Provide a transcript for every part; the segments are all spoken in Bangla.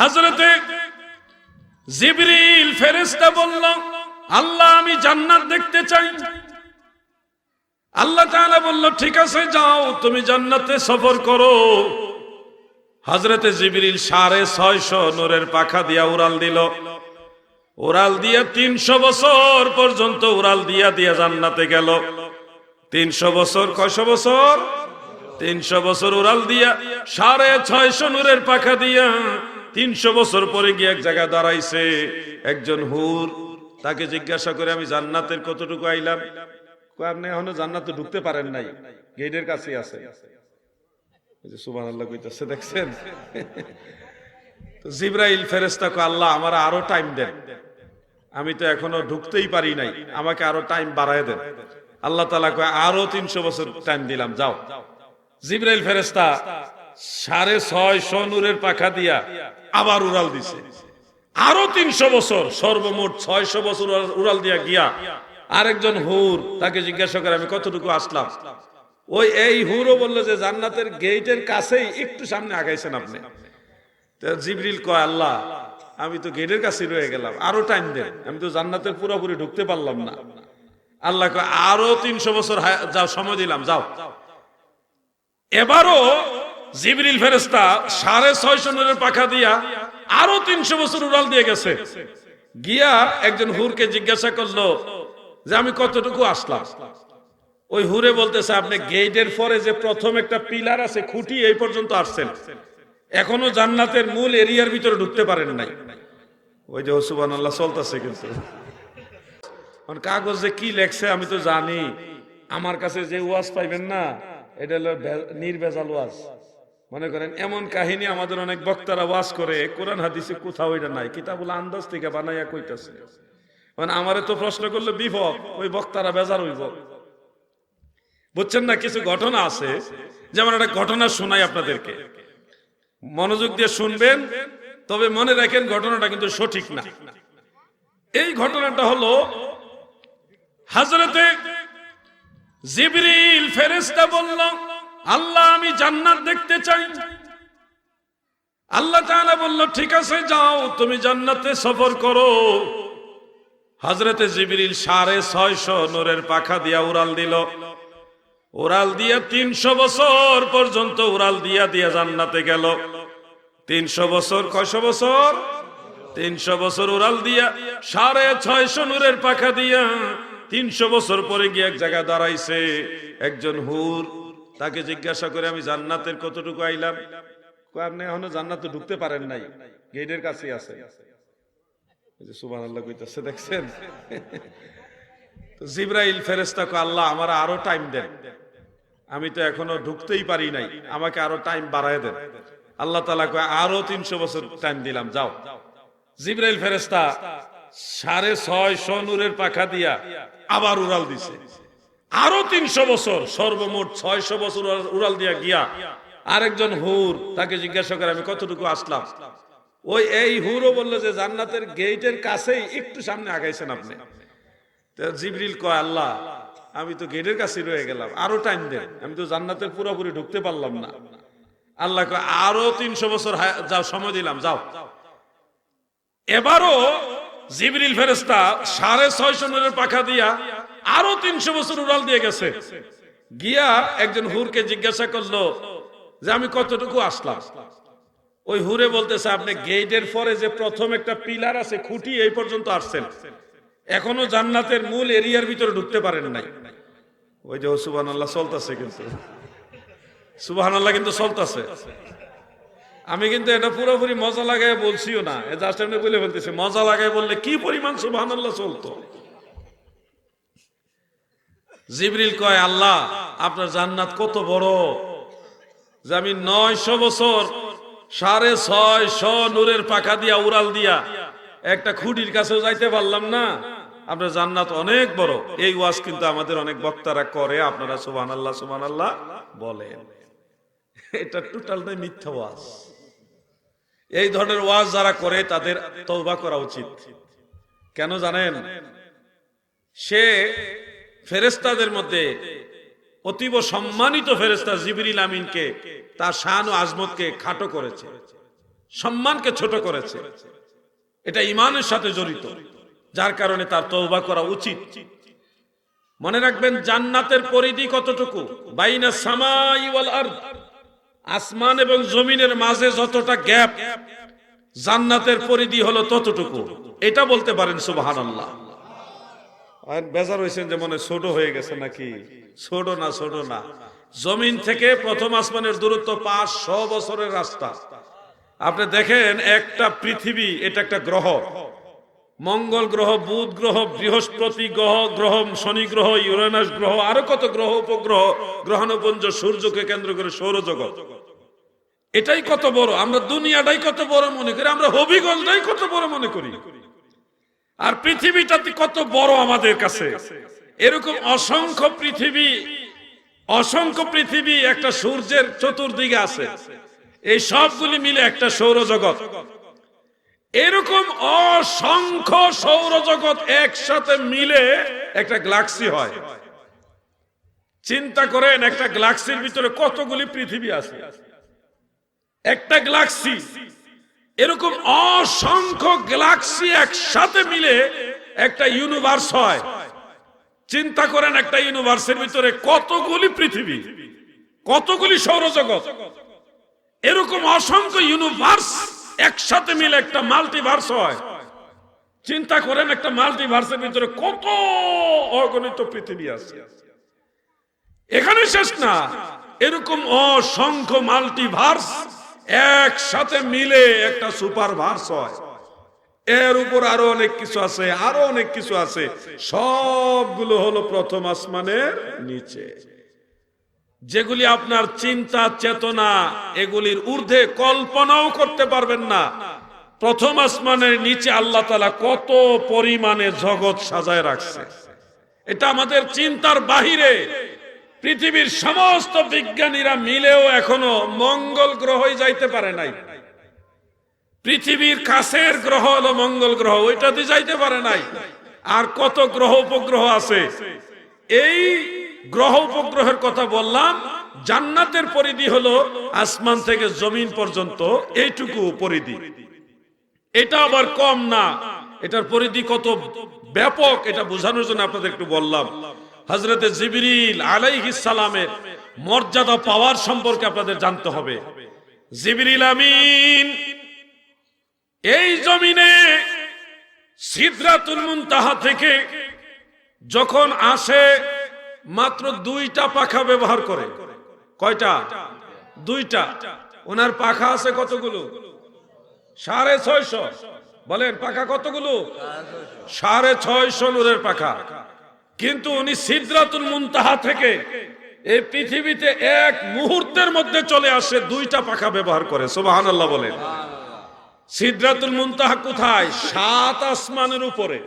হজরতে জিবরিল ফেরেশতা বলল, আল্লাহ, আমি জান্নাত দেখতে চাই। আল্লাহ তাআলা বলল, ঠিক আছে, যাও, তুমি জান্নাতে সফর করো। হজরতে জিবরিল সাড়ে ছয়শো নূরের পাখা দিয়া উড়াল দিল। উড়াল দিয়া তিনশো বছর পর্যন্ত উড়াল দিয়া দিয়া জান্নাতে গেল। তিনশো বছর, কয়শো বছর? তিনশো বছর উড়াল দিয়া সাড়ে ছয়শো নূরের পাখা দিয়া তিনশো বছর পরে গিয়ে এক জায়গায় দাঁড়াইছে একজন হুর। তাকে জিজ্ঞাসা করে, আমি জান্নাতের কতটুকু আইলাম? আপনি এখনও জান্নাতে ঢুকতে পারেন নাই। গেটের কাছে আছে। সুবান আল্লাহ কইতেছে, দেখছেন? জিব্রাইল ফেরেস্তা কয়, আল্লাহ, আমার আরও টাইম দেন। আমি তো এখনও ঢুকতেই পারি নাই। আমাকে আরও টাইম বাড়ায় দেন। আল্লাহ তালা কয়, আরও তিনশো বছর টাইম দিলাম, যাও। জিব্রাইল ফেরেস্তা সাড়ে ছয় নূরের পাখা দিয়া আবার উড়াল দিছে। আরও তিনশো বছর, সর্বমোট ছয়শো বছর উড়াল- দিয়া গিয়া আরেকজন হুর তাকে জিজ্ঞাসা করে, আমি কতটুকু আসলাম? ওই এই হুরও বলল যে, জান্নাতের গেটের কাছেই একটু সামনে আগাইছেন আপনি। জিবরিল কয়, আল্লাহ, আমি তো গেটের কাছে রয়ে গেলাম, আরও টাইম দেন, আমি তো জান্নাতের পুরোপুরি ঢুকতে পারলাম না। আল্লাহ কয়, আরও তিনশো বছর যাও, সময় দিলাম, যাও। এবারও জিবরিল ফেরেস্তা সাড়ে ছয়শো নূরের পাখা দিয়া আরও তিনশো বছর উড়াল দিয়ে গেছে। গিয়া একজন হুরকে জিজ্ঞাসা করল যে, আমি কতটুকু আসলাম? ওই হুরে বলতেছে, আপনি গেটের পরে যে প্রথম একটা পিলার আছে, খুঁটি, এই পর্যন্ত আসছেন। এখনও জান্নাতের মূল এরিয়ার ভিতরে ঢুকতে পারেন নাই। ওই যে সুবান আল্লাহ চলতেছে কিন্তু। কাগজে কি লেখছে, আমি তো জানি। আমার কাছে যে ওয়াজ পাইবেন না, এটা হলো নির্ভেজাল ওয়াজ। মনে করেন, এমন কাহিনী আমাদের অনেক বক্তারা ওয়াজ করে, কোরআন হাদিসে কোথাও এটা নাই, কিতাবুল আন্দাজ থেকে বানাইয়া কইতাছে। মানে আমারে তো প্রশ্ন করলে বিপদ, ওই বক্তারা বেজার হইব। বুঝছেন না, কিছু ঘটনা আছে, যেমন একটা ঘটনা শোনাই আপনাদেরকে। মনোযোগ দিয়ে শুনবেন, তবে মনে রাখেন ঘটনাটা কিন্তু সঠিক না। এই ঘটনাটা হলো, হাজরতে জিবরিল ফেরেশতা বলল আল্লাহ, আমি জান্নাত দেখতে চাই। আল্লাহ তাআলা বলল, ঠিক আছে, যাও, তুমি জান্নাতে সফর করো। হজরতে জিবিরিল সাড়ে ছয়শো নূরের পাখা দিয়া উড়াল দিল। উড়াল দিয়া তিনশো বছর পর্যন্ত উড়াল দিয়া দিয়া জান্নাতে গেল। তিনশো বছর, কয়শো বছর? তিনশো বছর উড়াল দিয়া সাড়ে ছয়শো নূরের পাখা দিয়া তিনশো বছর পরে গিয়ে এক জায়গায় দাঁড়াইছে। একজন হুর তাকে জিজ্ঞাসা করে আমি জান্নাতের কতটুকু আইলাম? আপনি এখনও জান্নাতে ঢুকতে পারেন নাই। গেটের কাছে আছে। সুবান আল্লাহ কইতেছে, দেখছেন? জিব্রাইল ফেরেস্তা কয়, আল্লাহ, আমার আরও টাইম দেন। আমি তো এখনও ঢুকতেই পারি নাই। আমাকে আরও টাইম বাড়ায় দেন। আল্লাহ তালা কয়, আরও তিনশো বছর টাইম দিলাম, যাও। জিব্রাইল ফেরেস্তা সাড়ে ছয় নূরের পাখা দিয়া আবার উড়াল দিছে। আরও তিনশো বছর, সর্বমোট ছয়শো বছর উড়াল- দিয়া গিয়া আরেকজন হুর তাকে জিজ্ঞাসা করে, আমি কতটুকু আসলাম? ওই এই হুরও বলল যে, জান্নাতের গেটের কাছেই একটু সামনে আগাইছেন আপনি। জিবরিল কয়, আল্লাহ, আমি তো গেটের কাছে রয়ে গেলাম, আরও টাইম দেন, আমি তো জান্নাতের পুরোপুরি ঢুকতে পারলাম না। আল্লাহ কয়, আরও তিনশো বছর যাও, সময় দিলাম, যাও। এবারও জিবরিল ফেরেস্তা সাড়ে ছয়শো নূরের পাখা দিয়া আরও তিনশো বছর উড়াল দিয়ে গেছে। গিয়া একজন হুরকে জিজ্ঞাসা করল যে, আমি কতটুকু আসলাম? ওই হুরে বলতেছে, আপনি গেটের পরে যে প্রথম একটা পিলার আছে, খুঁটি, এই পর্যন্ত আসছেন। এখনও জান্নাতের মূল এরিয়ার ভিতরে ঢুকতে পারেন নাই। ওই যে সুবান আল্লাহ চলতেছে কিন্তু। সুবাহান আল্লাহ কিন্তু চলতেছে। আমি কিন্তু এটা পুরোপুরি মজা লাগাই বলছিও না। জাস্ট এমনি বলে ফেলতেছি, মজা লাগায় বললে কি পরিমাণ সুবাহান আল্লাহ চলতো? জিবরিল কয়, আল্লাহ, আপনার জান্নাত কত বড়? যে আমি নয়শো বছর সাড়ে ছয় শ নূরের পাখা দিয়া, উড়াল দিয়া একটা খুঁটির কাছেও যাইতে পারলাম না। আপনার জান্নাত অনেক বড়। এই ওয়াজ কিন্তু আমাদের অনেক বক্তারা করে, আপনারা সুবান আল্লাহ সুবান আল্লাহ বলেন। এটা টোটালটাই মিথ্যা ওয়াজ। এই ধরনের ওয়াজ যারা করে, তাদের তৌবা করা উচিত। কেন জানেন? সে ফেরেস্তাদের মধ্যে অতীব সম্মানিত ফেরেস্তা জিবরিল আমিনকে তার শান ও আজমতকে খাটো করেছে, সম্মানকে ছোট করেছে। এটা ইমানের সাথে জড়িত, যার কারণে তার তওবা করা উচিত। মনে রাখবেন, জান্নাতের পরিধি কতটুকু? বাইনা সামাই ওয়াল আরদ। আসমান এবং জমিনের মাঝে যতটা গ্যাপ, জান্নাতের পরিধি হলো ততটুকু। এটা বলতে পারেন সুবহানাল্লাহ। বেজার হয়েছেন যে মনে ছোট হয়ে গেছে নাকি? ছোট না ছোট না। জমিন থেকে প্রথম আসমানের দূরত্ব পাঁচশো বছরের রাস্তা। আপনি দেখেন, একটা পৃথিবী, এটা একটা গ্রহ। মঙ্গল গ্রহ, বুধ গ্রহ, বৃহস্পতি গ্রহ গ্রহ, শনি গ্রহ, ইউরেনাস গ্রহ, আরও কত গ্রহ উপগ্রহ, গ্রহণপুঞ্জ, সূর্যকে কেন্দ্র করে সৌরজগৎ। এটাই কত বড়, আমরা দুনিয়াটাই কত বড় মনে করি, আমরা হবিগঞ্জটাই কত বড় মনে করি। আর পৃথিবীটাতে কত বড় আমাদের কাছে। এরকম অসংখ্য পৃথিবী অসংখ্য পৃথিবী একটা সূর্যের চতুর্দিকে আছে। এই সবগুলি মিলে একটা সৌরজগৎ। এরকম অসংখ্য সৌরজগৎ একসাথে মিলে একটা গ্লাক্সি হয়। চিন্তা করেন, একটা গ্লাক্সির ভিতরে কতগুলি পৃথিবী আছে? একটা গ্লাক্সি এরকম অসংখ্য গ্যালাক্সি একসাথে মিলে একটা ইউনিভার্স হয়। চিন্তা করেন একটা ইউনিভার্সের ভিতরে কতগুলি পৃথিবী, কতগুলি সৌরজগৎ। এরকম অসংখ্য ইউনিভার্স একসাথে মিলে একটা মাল্টিভার্স হয়। চিন্তা করেন একটা মাল্টিভার্সের ভিতরে কত অগণিত পৃথিবী আছে। এখানে শেষ না। এরকম অসংখ্য মাল্টিভার্স একসাথে মিলে একটা সুপার ভার্স হয়। এর উপর আরও অনেক কিছু আছে, আরও অনেক কিছু আছে। সবগুলো হলো প্রথম আসমানের নিচে। যেগুলি আপনার চিন্তা, চেতনা, এগুলির ঊর্ধ্বে কল্পনাও করতে পারবেন না। প্রথম আসমানের নিচে আল্লাহ তালা কত পরিমাণে জগৎ সাজায় রাখছে। এটা আমাদের চিন্তার বাহিরে। পৃথিবীর সমস্ত বিজ্ঞানীরা মিলেও এখনও মঙ্গল গ্রহে যাইতে পারে নাই। পৃথিবীর কাছের গ্রহ হলো মঙ্গল গ্রহ, ওইটাতে যাইতে পারে নাই। আর কত গ্রহ উপগ্রহ আছে? এই গ্রহ উপগ্রহের কথা বললাম, জান্নাতের পরিধি হলো আসমান থেকে জমিন পর্যন্ত, এইটুকু পরিধি। এটা আবার কম না, এটার পরিধি কত ব্যাপক, এটা বোঝানোর জন্য আপনাদের একটু বললাম। হজরতে জিবরিল সালামের মর্যাদা পাওয়ার সম্পর্কে আপনাদের জানতে হবে। জিবরিল আমিন, এই জমিনে সিদরাতুল মুনতাহা থেকে যখন আসে, মাত্র দুইটা পাখা ব্যবহার করে। কয়টা? দুইটা। ওনার পাখা আছে কতগুলো? সাড়ে ছয়শো। বলেন, পাখা কতগুলো? সাড়ে ছয়শো নূরের পাখা। কিন্তু উনি সিদ্রাতুল মুনতাহা থেকে এই পৃথিবীতে এক মুহূর্তের মধ্যে চলে আসে দুইটা পাখা ব্যবহার করে সোবাহান আল্লাহ বলেন। সিদ্রাতুল মুনতাহা কোথায়? সাত আসমানের উপরে।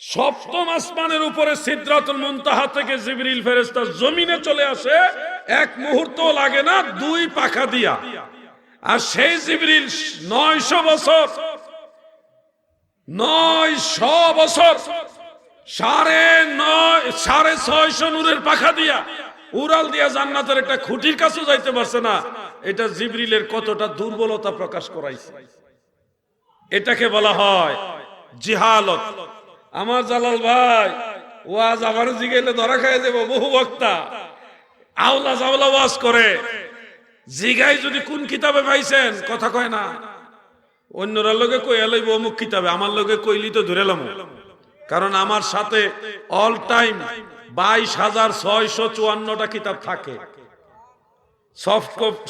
সপ্তম আসমানের উপরে সিদ্রাতুল মুনতাহা থেকে জিবরিল ফেরেস্তা জমিনে চলে আসে, এক মুহূর্ত লাগে না, দুই পাখা দিয়া। আর সেই জিবরিল নয়শো বছর, নয়শ বছর সাড়ে নয়, সাড়ে ছয়শো নূরের পাখা দিয়া উড়াল দিয়া জান্নাতের একটা খুঁটির কাছে যাইতে পারছে না। এটা জিবরিলের কতটা দুর্বলতা প্রকাশ করাইছে। এটাকে বলা হয় জিহালত। আমার জালাল ভাই, ওয়াজ আমার জিগাইলে ধরা খাই দেব, বহু বক্তা। আওলা জাওলা ওয়াজ করে। জিগাই যদি কোন কিতাবে পাইছেন, কথা কয় না। অন্যরা লোকে কই এলাইব অমুক কিতাবে, আমার লোকে কইলি তো ধরে লাম। কারণ আমার সাথে অল টাইম বাইশ হাজার ছয়শো চুয়ান্নটা কিতাব থাকে।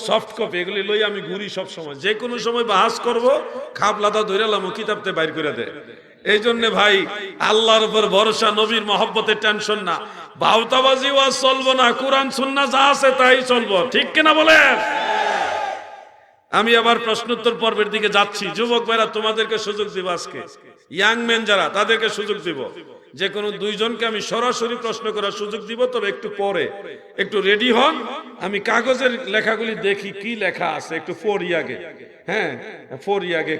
সফট কপি এগুলি লই আমি ঘুরি সব সময় যে কোনো সময় বাহাস করব, খাবলাদা ধরে লাম, কিতাবতে বাইর করে দে। এই জন্য ভাই, আল্লাহর উপর ভরসা, নবীর মহব্বতের টেনশন না। বাউতাবাজি ওয়াজ চলবো না, কোরআন সুন্না যা আছে তাই চলবো। ঠিক কিনা বলেন? আমি আবার প্রশ্নোত্তর পর্বের দিকে যাচ্ছি। যুবক ভাইরা, তোমাদেরকে সুযোগ দিব আজকে। ইয়াং ম্যান যারা, তাদেরকে সুযোগ দিব। যে কোনো দুইজনকে আমি সরাসরি প্রশ্ন করার সুযোগ দিব, তবে একটু পরে। একটু রেডি হন। আমি কাগজের লেখাগুলি দেখি, কি লেখা আছে, একটু ফোর ইয়াগে হ্যাঁ ফোর ইয়াগে